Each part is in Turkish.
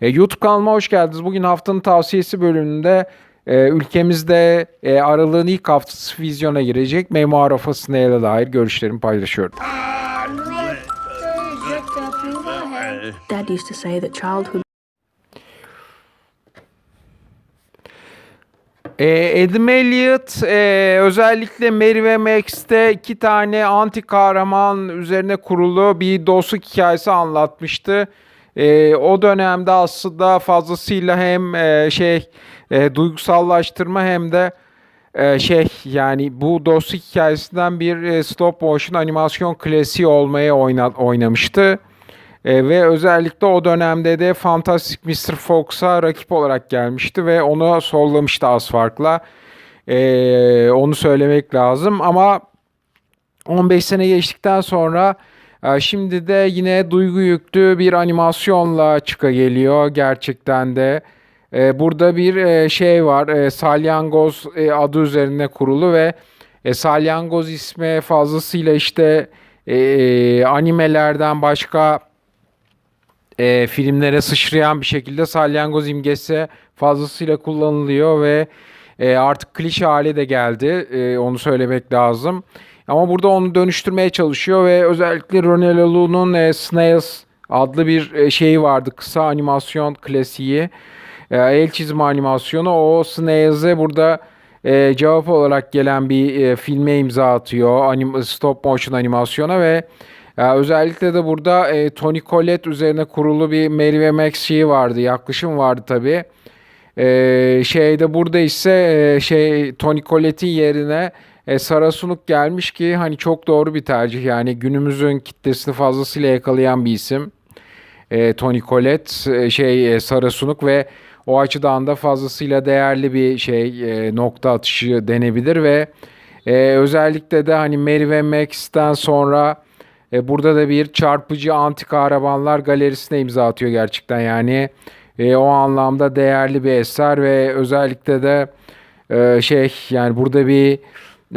E, YouTube kanalıma hoş geldiniz. Bugün haftanın tavsiyesi bölümünde e, ülkemizde e, aralığın ilk haftası vizyona girecek Memo Arafa Snail'e dair görüşlerimi paylaşıyorum. Dad used to say that childhood E, Adam Elliot e, özellikle Mary ve Max'te iki tane anti kahraman üzerine kurulu bir dostluk hikayesi anlatmıştı. E, o dönemde aslında fazlasıyla hem e, şey e, duygusallaştırma hem de e, şey yani bu dostluk hikayesinden bir e, stop motion animasyon klasiği olmaya oyna, oynamıştı. E, ve özellikle o dönemde de Fantastic Mr. Fox'a rakip olarak gelmişti ve onu sollamıştı az farkla. E, onu söylemek lazım ama 15 sene geçtikten sonra şimdi de yine duygu yüklü bir animasyonla çıka geliyor gerçekten de. E, burada bir e, şey var. E, Salyangoz e, adı üzerine kurulu ve Salyangoz ismi fazlasıyla işte animelerden başka filmlere sıçrayan bir şekilde salyangoz imgesi fazlasıyla kullanılıyor ve artık klişe hale de geldi. Onu söylemek lazım. Ama burada onu dönüştürmeye çalışıyor ve özellikle Ronello'nun e, Snails adlı bir e, şeyi vardı. Kısa animasyon klasiği. E, el çizimi animasyonu. O Snails'e burada e, cevap olarak gelen bir e, filme imza atıyor. Anim stop motion animasyona ve ya özellikle de burada e, Tony Collette üzerine kurulu bir Mary ve Max şeyi vardı. Yaklaşım vardı tabii. E, şeyde burada ise e, şey Tony Collette'in yerine e, Sara Sunuk gelmiş ki hani çok doğru bir tercih. Yani günümüzün kitlesini fazlasıyla yakalayan bir isim. E, Tony Collette şey e, Sara Sunuk ve o açıdan da fazlasıyla değerli bir şey e, nokta atışı denebilir ve e, özellikle de hani Mary ve Max'ten sonra e, burada da bir çarpıcı anti kahramanlar galerisine imza atıyor gerçekten yani. E, o anlamda değerli bir eser ve özellikle de e, şey yani burada bir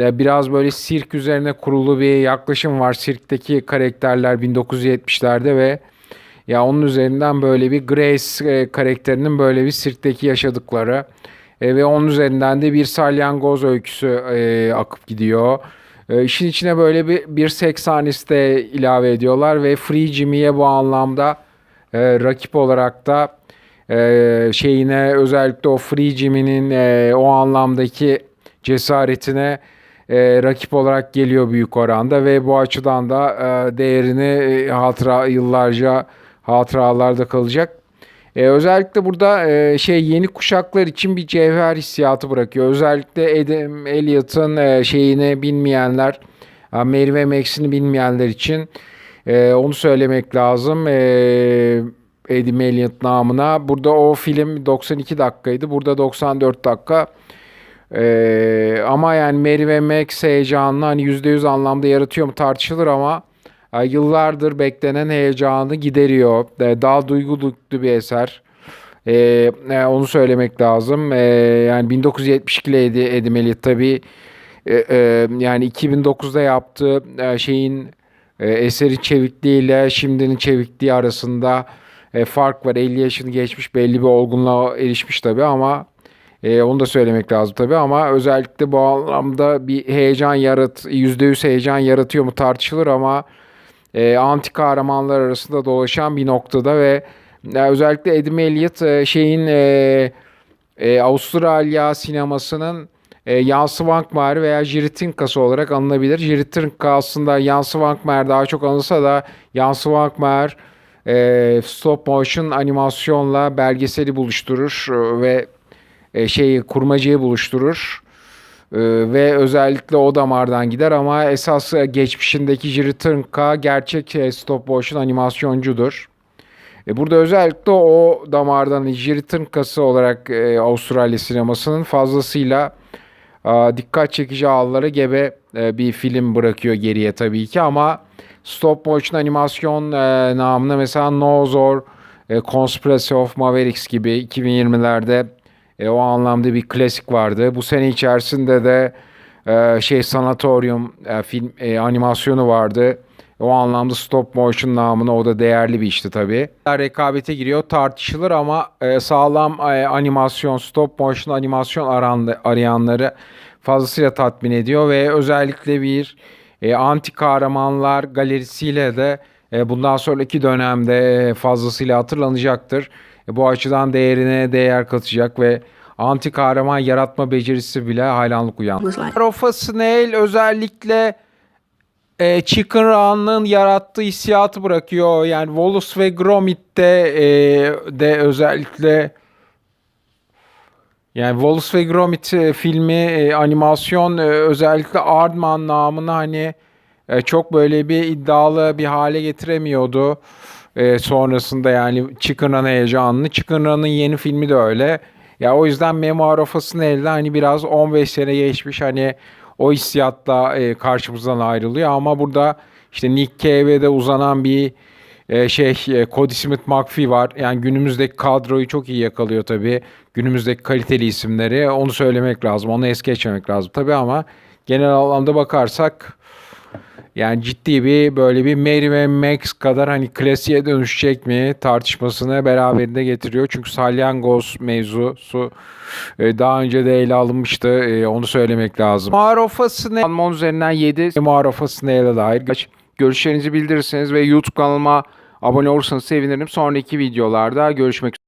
e, biraz böyle sirk üzerine kurulu bir yaklaşım var. Sirkteki karakterler 1970'lerde ve ya onun üzerinden böyle bir Grace e, karakterinin böyle bir sirkteki yaşadıkları e, ve onun üzerinden de bir salyangoz öyküsü e, akıp gidiyor. E, işin içine böyle bir, bir seks sahnesi de ilave ediyorlar ve Free Jimmy'ye bu anlamda e, rakip olarak da e, şeyine özellikle o Free Jimmy'nin e, o anlamdaki cesaretine e, rakip olarak geliyor büyük oranda ve bu açıdan da değerini e, hatıra yıllarca hatıralarda kalacak. E, özellikle burada e, şey yeni kuşaklar için bir cevher hissiyatı bırakıyor. Özellikle Adam Elliott'ın e, şeyini bilmeyenler, Mary ve Max'ini bilmeyenler için e, onu söylemek lazım. E, Eddie Elliott namına. Burada o film 92 dakikaydı. Burada 94 dakika. Ee, ama yani Mary ve Max heyecanını hani %100 anlamda yaratıyor mu tartışılır ama e, yıllardır beklenen heyecanı gideriyor. E, daha duygulu bir eser. E, e, onu söylemek lazım. E, yani 1972'leydi Eddie Elliott tabii. E, e, yani 2009'da yaptığı şeyin e, eseri çevikliğiyle şimdinin çevikliği arasında e, fark var. 50 yaşını geçmiş belli bir olgunluğa erişmiş tabii ama e, onu da söylemek lazım tabii ama özellikle bu anlamda bir heyecan yarat, %100 heyecan yaratıyor mu tartışılır ama e, anti kahramanlar arasında dolaşan bir noktada ve e, özellikle Eddie Elliott e, şeyin e, e, Avustralya sinemasının e, Jan Svankmajer veya Jiri Tinkası olarak anılabilir. Jiri Tinka aslında Jan Svankmajer daha çok anılsa da Jan Svankmajer e, stop motion animasyonla belgeseli buluşturur e, ve e, şeyi kurmacayı buluşturur. E, ve özellikle o damardan gider ama esas e, geçmişindeki Jiri Tinka gerçek e, stop motion animasyoncudur. E, burada özellikle o damardan Jiri Tinkası olarak e, Avustralya sinemasının fazlasıyla e, dikkat çekici ağları gebe bir film bırakıyor geriye tabii ki ama stop motion animasyon e, namına mesela Nozor, e, Conspiracy of Mavericks gibi 2020'lerde e, o anlamda bir klasik vardı. Bu sene içerisinde de e, şey Sanatorium e, film e, animasyonu vardı. O anlamda stop motion namına o da değerli bir işti tabii. Rekabete giriyor tartışılır ama e, sağlam e, animasyon, stop motion animasyon arandı, arayanları fazlasıyla tatmin ediyor ve özellikle bir e, anti kahramanlar galerisiyle de e, bundan sonraki dönemde e, fazlasıyla hatırlanacaktır. E, bu açıdan değerine değer katacak ve anti kahraman yaratma becerisi bile hayranlık uyandı. was like Rafa Snail özellikle e, Chicken Run'ın yarattığı hissiyatı bırakıyor. Yani Wallace ve Gromit'te e, de özellikle yani Wallace ve Gromit e, filmi e, animasyon e, özellikle Aardman namını hani çok böyle bir iddialı bir hale getiremiyordu. Sonrasında yani Chicken Run heyecanını. Chicken Run'ın yeni filmi de öyle. Ya o yüzden Memoir of a Snail'de hani biraz 15 sene geçmiş hani o hissiyatla karşımızdan ayrılıyor ama burada işte Nick Cave'e uzanan bir e, şey e, Cody Smith McPhee var. Yani günümüzdeki kadroyu çok iyi yakalıyor tabii. Günümüzdeki kaliteli isimleri. Onu söylemek lazım. Onu es geçmemek lazım tabii ama genel anlamda bakarsak yani ciddi bir böyle bir Mary ve Max kadar hani klasiğe dönüşecek mi tartışmasını beraberinde getiriyor. Çünkü salyangoz mevzusu e, daha önce de ele alınmıştı. E, onu söylemek lazım. Marofa Snail. Alman üzerinden 7. Marofa Snail'e dair görüşlerinizi bildirirseniz ve YouTube kanalıma abone olursanız sevinirim. Sonraki videolarda görüşmek üzere.